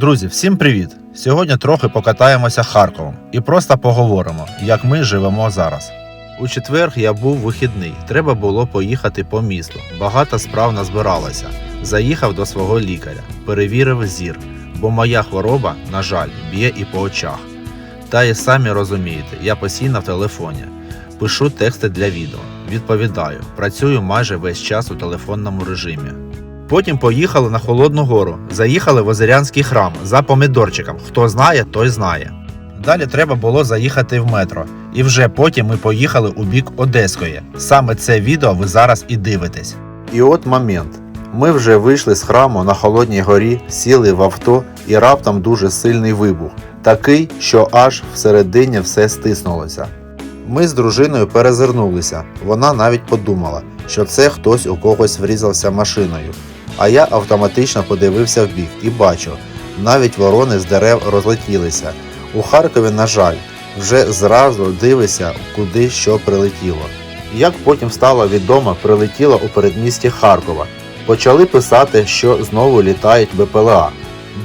Друзі, всім привіт! Сьогодні трохи покатаємося Харковом і просто поговоримо, як ми живемо зараз. У четвер я був вихідний. Треба було поїхати по місту. Багато справ назбиралося. Заїхав до свого лікаря, перевірив зір, бо моя хвороба, на жаль, б'є і по очах. Та і самі розумієте, я постійно в телефоні. Пишу тексти для відео, відповідаю, працюю майже весь час у телефонному режимі. Потім поїхали на Холодну Гору, заїхали в Озерянський храм за помідорчиком. Хто знає, той знає. Далі треба було заїхати в метро, і вже потім ми поїхали у бік Одеської. Саме це відео ви зараз і дивитесь. І от момент. Ми вже вийшли з храму на Холодній горі, сіли в авто і раптом дуже сильний вибух. Такий, що аж всередині все стиснулося. Ми з дружиною перезирнулися. Вона навіть подумала, що це хтось у когось врізався машиною. А я автоматично подивився вбік і бачу, навіть ворони з дерев розлетілися. У Харкові, на жаль, вже зразу дивишся, куди що прилетіло. Як потім стало відомо, прилетіло у передмісті Харкова. Почали писати, що знову літають БПЛА.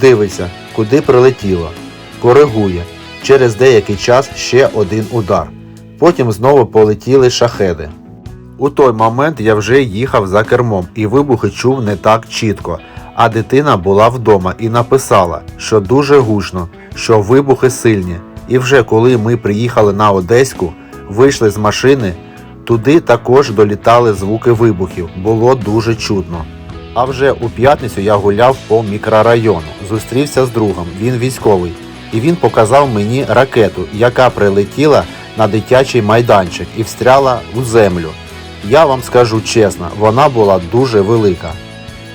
Дивиться, куди прилетіло. Коригує. Через деякий час ще один удар. Потім знову полетіли шахеди. У той момент я вже їхав за кермом і вибухи чув не так чітко, а дитина була вдома і написала, що дуже гучно, що вибухи сильні. І вже коли ми приїхали на Одеську, вийшли з машини, туди також долітали звуки вибухів, було дуже чутно. А вже у п'ятницю я гуляв по мікрорайону, зустрівся з другом, він військовий, і він показав мені ракету, яка прилетіла на дитячий майданчик і встряла у землю. Я вам скажу чесно, вона була дуже велика.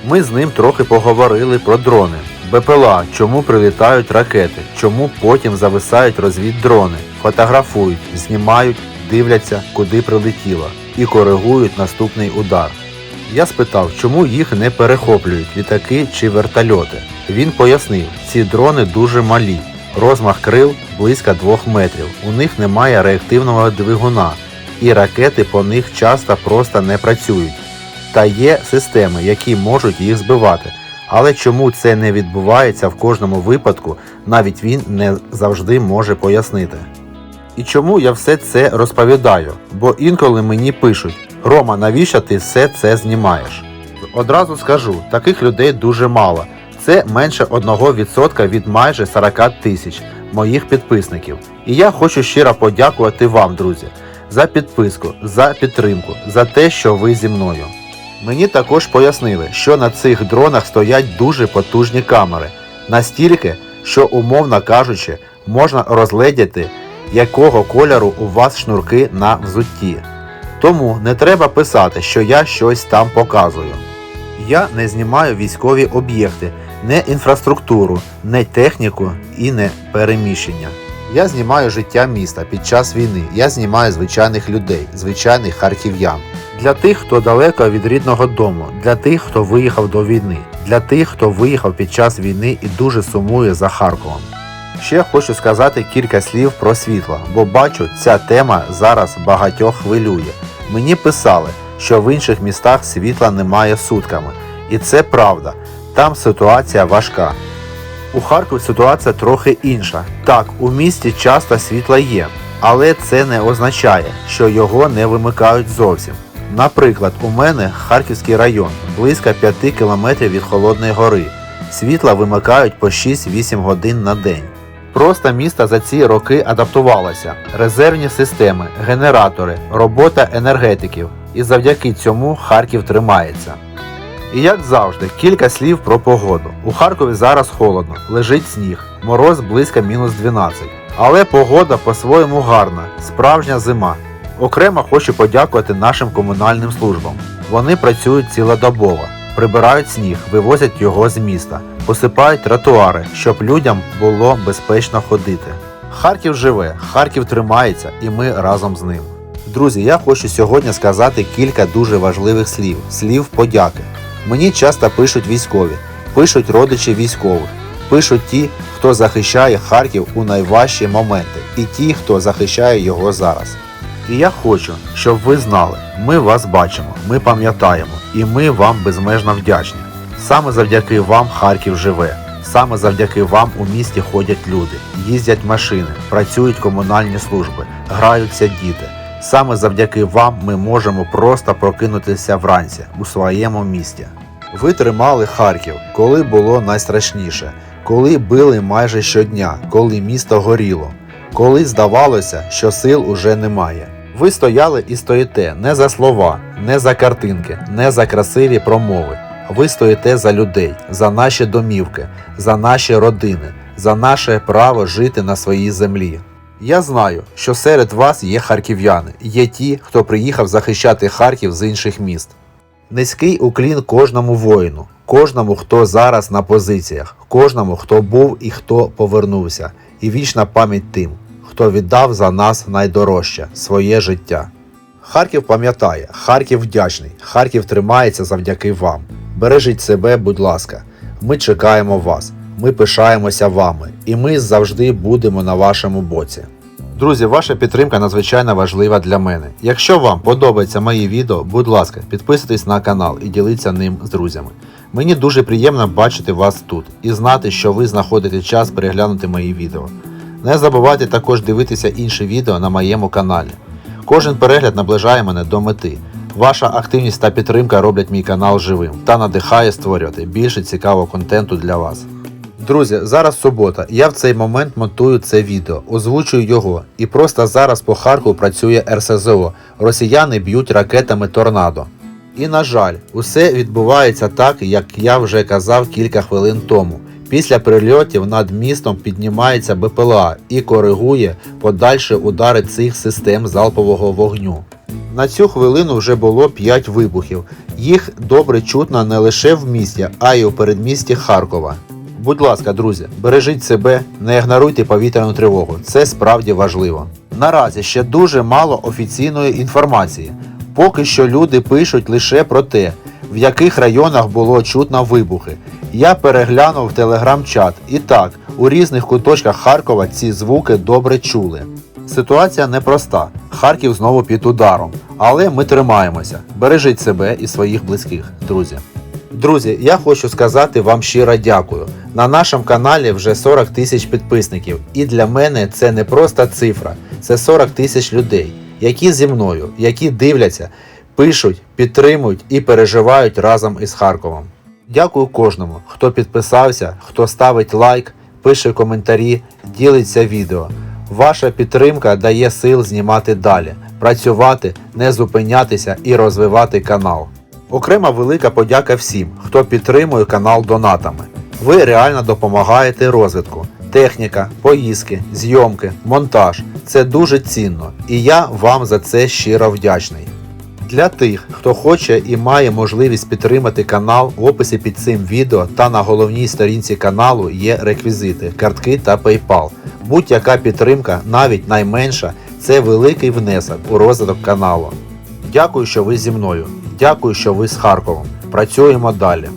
Ми з ним трохи поговорили про дрони. БПЛА, чому прилітають ракети, чому потім зависають розвіддрони, фотографують, знімають, дивляться, куди прилетіло, і коригують наступний удар. Я спитав, чому їх не перехоплюють літаки чи вертольоти. Він пояснив, ці дрони дуже малі, розмах крил близько 2 метрів, у них немає реактивного двигуна, і ракети по них часто просто не працюють. Та є системи, які можуть їх збивати. Але чому це не відбувається в кожному випадку, навіть він не завжди може пояснити. І чому я все це розповідаю? Бо інколи мені пишуть: Рома, навіщо ти все це знімаєш? Одразу скажу, таких людей дуже мало. Це менше 1% від майже 40 тисяч моїх підписників. І я хочу щиро подякувати вам, друзі, за підписку, за підтримку, за те, що ви зі мною. Мені також пояснили, що на цих дронах стоять дуже потужні камери, настільки, що, умовно кажучи, можна розгледіти, якого кольору у вас шнурки на взутті. Тому не треба писати, що я щось там показую. Я не знімаю військові об'єкти, не інфраструктуру, не техніку і не переміщення. Я знімаю життя міста під час війни. Я знімаю звичайних людей, звичайних харків'ян. Для тих, хто далеко від рідного дому, для тих, хто виїхав до війни, для тих, хто виїхав під час війни і дуже сумує за Харковом. Ще хочу сказати кілька слів про світло, бо бачу, ця тема зараз багатьох хвилює. Мені писали, що в інших містах світла немає сутками. І це правда. Там ситуація важка. У Харкові ситуація трохи інша. Так, у місті часто світла є, але це не означає, що його не вимикають зовсім. Наприклад, у мене Харківський район, близько 5 кілометрів від Холодної гори. Світла вимикають по 6-8 годин на день. Просто місто за ці роки адаптувалося. Резервні системи, генератори, робота енергетиків. І завдяки цьому Харків тримається. І як завжди, кілька слів про погоду. У Харкові зараз холодно, лежить сніг, мороз близько мінус 12. Але погода по-своєму гарна, справжня зима. Окремо хочу подякувати нашим комунальним службам. Вони працюють цілодобово, прибирають сніг, вивозять його з міста, посипають тротуари, щоб людям було безпечно ходити. Харків живе, Харків тримається, і ми разом з ним. Друзі, я хочу сьогодні сказати кілька дуже важливих слів, слів подяки. Мені часто пишуть військові, пишуть родичі військових, пишуть ті, хто захищає Харків у найважчі моменти, і ті, хто захищає його зараз. І я хочу, щоб ви знали, ми вас бачимо, ми пам'ятаємо, і ми вам безмежно вдячні. Саме завдяки вам Харків живе. Саме завдяки вам у місті ходять люди, їздять машини, працюють комунальні служби, граються діти. Саме завдяки вам ми можемо просто прокинутися вранці у своєму місті. Ви тримали Харків, коли було найстрашніше, коли били майже щодня, коли місто горіло, коли здавалося, що сил уже немає. Ви стояли і стоїте не за слова, не за картинки, не за красиві промови. Ви стоїте за людей, за наші домівки, за наші родини, за наше право жити на своїй землі. Я знаю, що серед вас є харків'яни, є ті, хто приїхав захищати Харків з інших міст. Низький уклін кожному воїну, кожному, хто зараз на позиціях, кожному, хто був і хто повернувся, і вічна пам'ять тим, хто віддав за нас найдорожче своє життя. Харків пам'ятає, Харків вдячний, Харків тримається завдяки вам. Бережіть себе, будь ласка. Ми чекаємо вас, ми пишаємося вами, і ми завжди будемо на вашому боці. Друзі, ваша підтримка надзвичайно важлива для мене. Якщо вам подобаються мої відео, будь ласка, підписуйтесь на канал і діліться ним з друзями. Мені дуже приємно бачити вас тут і знати, що ви знаходите час переглянути мої відео. Не забувайте також дивитися інші відео на моєму каналі. Кожен перегляд наближає мене до мети. Ваша активність та підтримка роблять мій канал живим та надихає створювати більше цікавого контенту для вас. Друзі, зараз субота. Я в цей момент монтую це відео, озвучую його. І просто зараз по Харкову працює РСЗО. Росіяни б'ють ракетами торнадо. І на жаль, усе відбувається так, як я вже казав кілька хвилин тому. Після прильотів над містом піднімається БПЛА і коригує подальші удари цих систем залпового вогню. На цю хвилину вже було 5 вибухів. Їх добре чутно не лише в місті, а й у передмісті Харкова. Будь ласка, друзі, бережіть себе, не ігноруйте повітряну тривогу. Це справді важливо. Наразі ще дуже мало офіційної інформації. Поки що люди пишуть лише про те, в яких районах було чутно вибухи. Я переглянув телеграм-чат, і так, у різних куточках Харкова ці звуки добре чули. Ситуація непроста. Харків знову під ударом. Але ми тримаємося. Бережіть себе і своїх близьких, друзі. Друзі, я хочу сказати вам щиро дякую. На нашому каналі вже 40 тисяч підписників, і для мене це не просто цифра, це 40 тисяч людей, які зі мною, які дивляться, пишуть, підтримують і переживають разом із Харковом. Дякую кожному, хто підписався, хто ставить лайк, пише коментарі, ділиться відео. Ваша підтримка дає сил знімати далі, працювати, не зупинятися і розвивати канал. Окрема велика подяка всім, хто підтримує канал донатами. Ви реально допомагаєте розвитку. Техніка, поїздки, зйомки, монтаж це дуже цінно, і я вам за це щиро вдячний. Для тих, хто хоче і має можливість підтримати канал, в описі під цим відео та на головній сторінці каналу є реквізити, картки та PayPal. Будь-яка підтримка, навіть найменша, це великий внесок у розвиток каналу. Дякую, що ви зі мною. Дякую, що ви з Харковом. Працюємо далі.